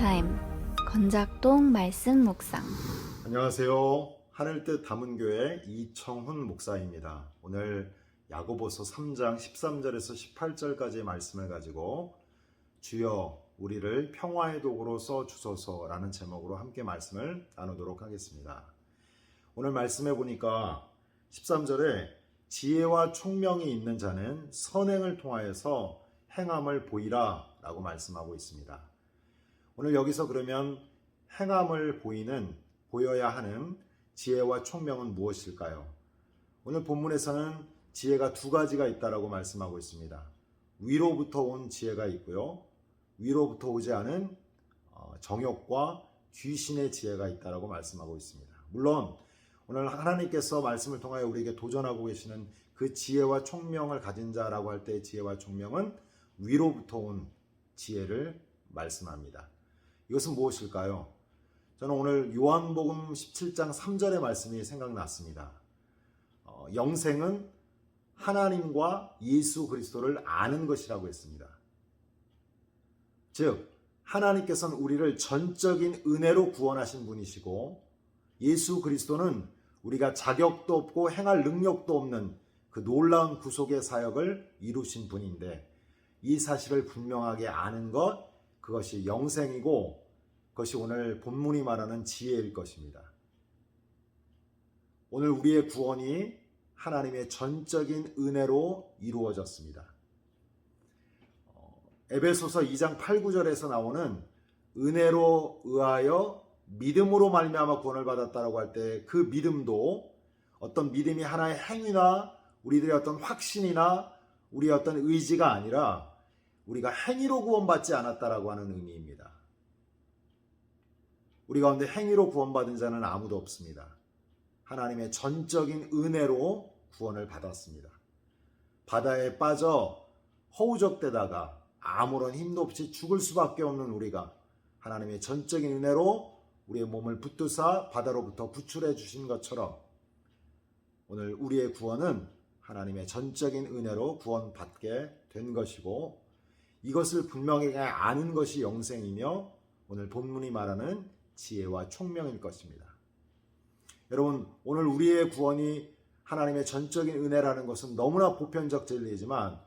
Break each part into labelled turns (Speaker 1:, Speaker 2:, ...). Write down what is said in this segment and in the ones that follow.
Speaker 1: 타임 건작동 말씀 묵상
Speaker 2: 안녕하세요. 하늘 뜻 담은 교회 이청훈 목사입니다. 오늘 야고보서 3장 13절에서 18절까지의 말씀을 가지고 주여 우리를 평화의 도구로 써 주소서라는 제목으로 함께 말씀을 나누도록 하겠습니다. 오늘 말씀해 보니까 13절에 지혜와 총명이 있는 자는 선행을 통하여서 행함을 보이라 라고 말씀하고 있습니다. 오늘 여기서 그러면 행함을 보이는 보여야 하는 지혜와 총명은 무엇일까요? 오늘 본문에서는 지혜가 두 가지가 있다라고 말씀하고 있습니다. 위로부터 온 지혜가 있고요. 위로부터 오지 않은 어, 정욕과 귀신의 지혜가 있다라고 말씀하고 있습니다. 물론 오늘 하나님께서 말씀을 통하여 우리에게 도전하고 계시는 그 지혜와 총명을 가진 자라고 할때 지혜와 총명은 위로부터 온 지혜를 말씀합니다. 이것은 무엇일까요? 저는 오늘 요한복음 17장 3절의 말씀이 생각났습니다. 어, 영생은 하나님과 예수 그리스도를 아는 것이라고 했습니다. 즉, 하나님께서는 우리를 전적인 은혜로 구원하신 분이시고, 예수 그리스도는 우리가 자격도 없고 행할 능력도 없는 그 놀라운 구속의 사역을 이루신 분인데, 이 사실을 분명하게 아는 것, 그것이 영생이고, 그것이 오늘 본문이 말하는 지혜일 것입니다. 오늘 우리의 구원이 하나님의 전적인 은혜로 이루어졌습니다. 어, 에베소서 2장 8, 9절에서 나오는 은혜로 의하여 믿음으로 말미암아 구원을 받았다라고 할 때 그 믿음도 어떤 믿음이 하나의 행위나 우리들의 어떤 확신이나 우리의 어떤 의지가 아니라 우리가 행위로 구원받지 않았다라고 하는 의미입니다. 우리 가운데 행위로 구원받은 자는 아무도 없습니다. 하나님의 전적인 은혜로 구원을 받았습니다. 바다에 빠져 허우적대다가 아무런 힘도 없이 죽을 수밖에 없는 우리가 하나님의 전적인 은혜로 우리의 몸을 붙드사 바다로부터 구출해 주신 것처럼 오늘 우리의 구원은 하나님의 전적인 은혜로 구원받게 된 것이고 이것을 분명하게 아는 것이 영생이며 오늘 본문이 말하는 지혜와 총명일 것입니다. 여러분, 오늘 우리의 구원이 하나님의 전적인 은혜라는 것은 너무나 보편적 진리이지만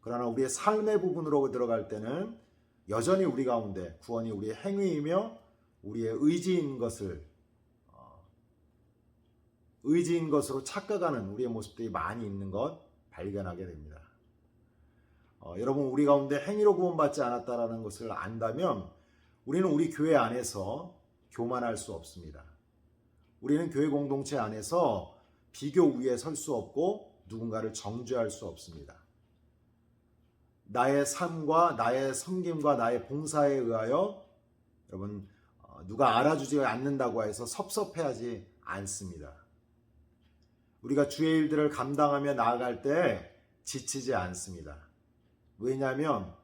Speaker 2: 그러나 우리의 삶의 부분으로 들어갈 때는 여전히 우리 가운데 구원이 우리의 행위이며 우리의 의지인 것을 어, 의지인 것으로 착각하는 우리의 모습들이 많이 있는 것 발견하게 됩니다. 어, 여러분 우리 가운데 행위로 구원받지 않았다라는 것을 안다면 우리는 우리 교회 안에서 교만할 수 없습니다. 우리는 교회 공동체 안에서 비교 위에 설 수 없고 누군가를 정죄할 수 없습니다. 나의 삶과 나의 섬김과 나의 봉사에 의하여 여러분 어, 누가 알아주지 않는다고 해서 섭섭해하지 않습니다. 우리가 주의 일들을 감당하며 나아갈 때 지치지 않습니다. 왜냐하면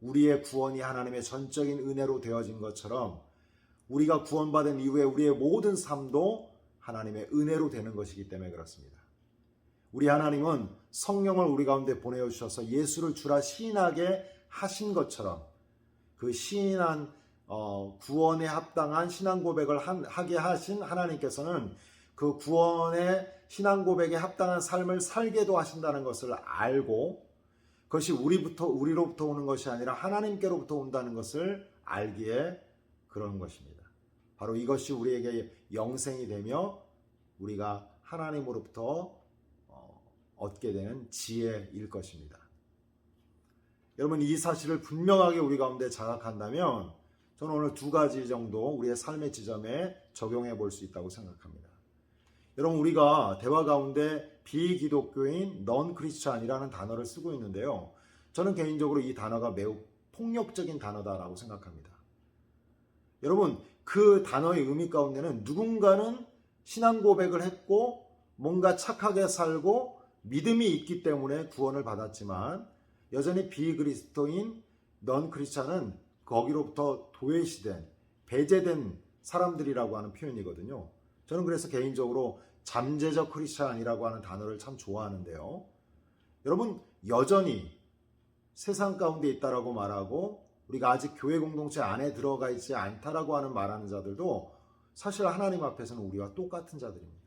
Speaker 2: 우리의 구원이 하나님의 전적인 은혜로 되어진 것처럼 우리가 구원받은 이후에 우리의 모든 삶도 하나님의 은혜로 되는 것이기 때문에 그렇습니다. 우리 하나님은 성령을 우리 가운데 보내어 주셔서 예수를 주라 시인하게 하신 것처럼 그 시인한 어, 구원에 합당한 신앙 고백을 한, 하게 하신 하나님께서는 그 구원의 신앙 고백에 합당한 삶을 살게도 하신다는 것을 알고 그것이 우리부터 우리로부터 오는 것이 아니라 하나님께로부터 온다는 것을 알기에 그런 것입니다. 바로 이것이 우리에게 영생이 되며 우리가 하나님으로부터 어, 얻게 되는 지혜일 것입니다. 여러분 이 사실을 분명하게 우리 가운데 자각한다면 저는 오늘 두 가지 정도 우리의 삶의 지점에 적용해 볼 수 있다고 생각합니다. 여러분 우리가 대화 가운데 비기독교인 넌 크리스찬이라는 단어를 쓰고 있는데요. 저는 개인적으로 이 단어가 매우 폭력적인 단어다라고 생각합니다. 여러분 그 단어의 의미 가운데는 누군가는 신앙 고백을 했고 뭔가 착하게 살고 믿음이 있기 때문에 구원을 받았지만 여전히 비그리스도인 넌 크리스찬은 거기로부터 도외시된 배제된 사람들이라고 하는 표현이거든요. 저는 그래서 개인적으로 잠재적 크리스찬이라고 하는 단어를 참 좋아하는데요. 여러분 여전히 세상 가운데 있다라고 말하고 우리가 아직 교회 공동체 안에 들어가 있지 않다라고 하는 말하는 자들도 사실 하나님 앞에서는 우리와 똑같은 자들입니다.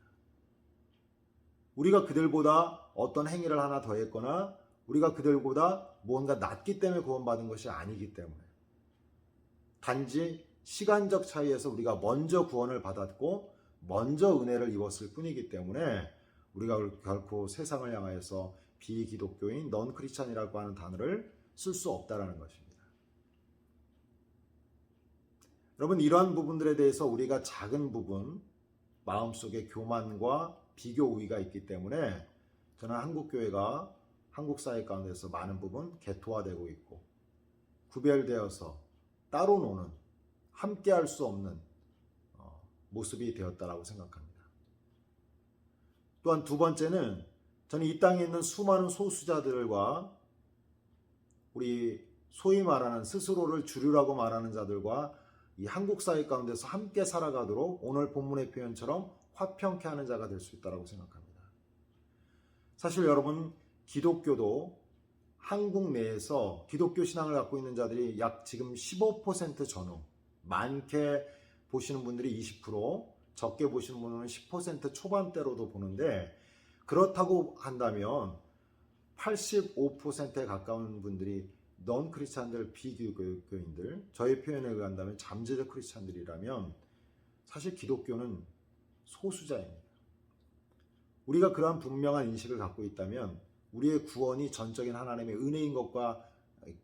Speaker 2: 우리가 그들보다 어떤 행위를 하나 더 했거나 우리가 그들보다 뭔가 낫기 때문에 구원받은 것이 아니기 때문에 단지 시간적 차이에서 우리가 먼저 구원을 받았고 먼저 은혜를 입었을 뿐이기 때문에 우리가 결코 세상을 향하여서 비기독교인 넌 크리스찬이라고 하는 단어를 쓸 수 없다라는 것입니다. 여러분 이러한 부분들에 대해서 우리가 작은 부분 마음속에 교만과 비교 우위가 있기 때문에 저는 한국 교회가 한국 사회 가운데서 많은 부분 개토화되고 있고 구별되어서 따로 노는 함께 할 수 없는 어, 모습이 되었다라고 생각합니다. 또한 두 번째는 저는 이 땅에 있는 수많은 소수자들과 우리 소위 말하는 스스로를 주류라고 말하는 자들과 이 한국 사회 가운데서 함께 살아가도록 오늘 본문의 표현처럼 화평케 하는 자가 될 수 있다고 생각합니다. 사실 여러분 기독교도 한국 내에서 기독교 신앙을 갖고 있는 자들이 약 지금 15% 전후 많게 보시는 분들이 20% 적게 보시는 분은 10% 초반대로도 보는데 그렇다고 한다면 85%에 가까운 분들이 넌 크리스찬들 비기독교인들 저의 표현에 의한다면 잠재적 크리스찬들이라면 사실 기독교는 소수자입니다. 우리가 그러한 분명한 인식을 갖고 있다면 우리의 구원이 전적인 하나님의 은혜인 것과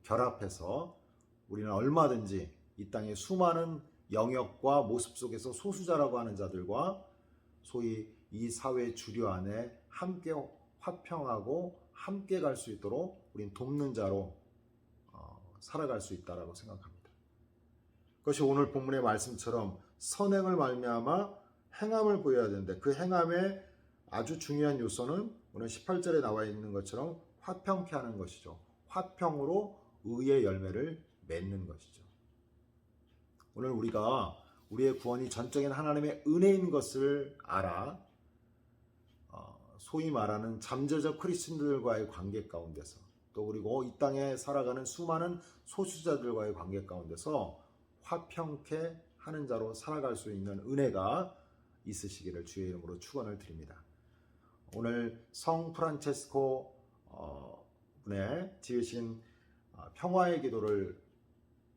Speaker 2: 결합해서 우리는 얼마든지 이 땅의 수많은 영역과 모습 속에서 소수자라고 하는 자들과 소위 이 사회 주류 안에 함께 화평하고 함께 갈 수 있도록 우린 돕는 자로 어, 살아갈 수 있다라고 생각합니다. 그것이 오늘 본문의 말씀처럼 선행을 말미암아 행함을 보여야 되는데 그 행함의 아주 중요한 요소는 오늘 18절에 나와 있는 것처럼 화평케 하는 것이죠. 화평으로 의의 열매를 맺는 것이죠. 오늘 우리가 우리의 구원이 전적인 하나님의 은혜인 것을 알아 어, 소위 말하는 잠재적 크리스천들과의 관계 가운데서 또 그리고 이 땅에 살아가는 수많은 소수자들과의 관계 가운데서 화평케 하는 자로 살아갈 수 있는 은혜가 있으시기를 주의 이름으로 축원을 드립니다. 오늘 성 프란체스코 어, 분의 지으신 어, 평화의 기도를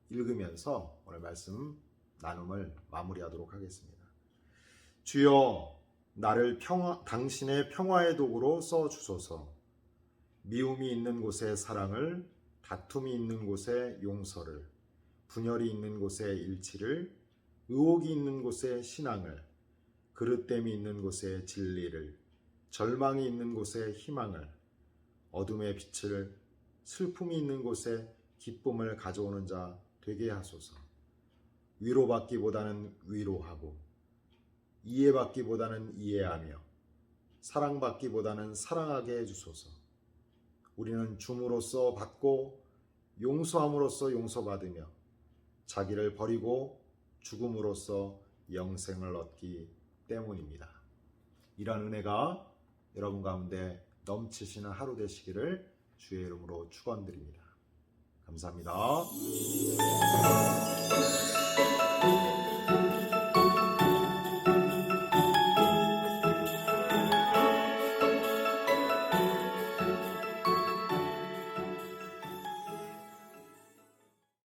Speaker 2: 읽으면서 오늘 말씀 나눔을 마무리하도록 하겠습니다. 주여 나를 평화, 당신의 평화의 도구로 써 주소서. 미움이 있는 곳에 사랑을, 다툼이 있는 곳에 용서를, 분열이 있는 곳에 일치를, 의혹이 있는 곳에 신앙을, 그릇됨이 있는 곳에 진리를, 절망이 있는 곳에 희망을, 어둠의 빛을, 슬픔이 있는 곳에 기쁨을 가져오는 자 되게 하소서. 위로받기보다는 위로하고, 이해받기보다는 이해하며, 사랑받기보다는 사랑하게 해주소서. 우리는 줌으로써 받고, 용서함으로써 용서받으며, 자기를 버리고 죽음으로써 영생을 얻기 때문입니다. 이러한 은혜가 여러분 가운데 넘치시는 하루 되시기를 주의 이름으로 축원드립니다. 감사합니다.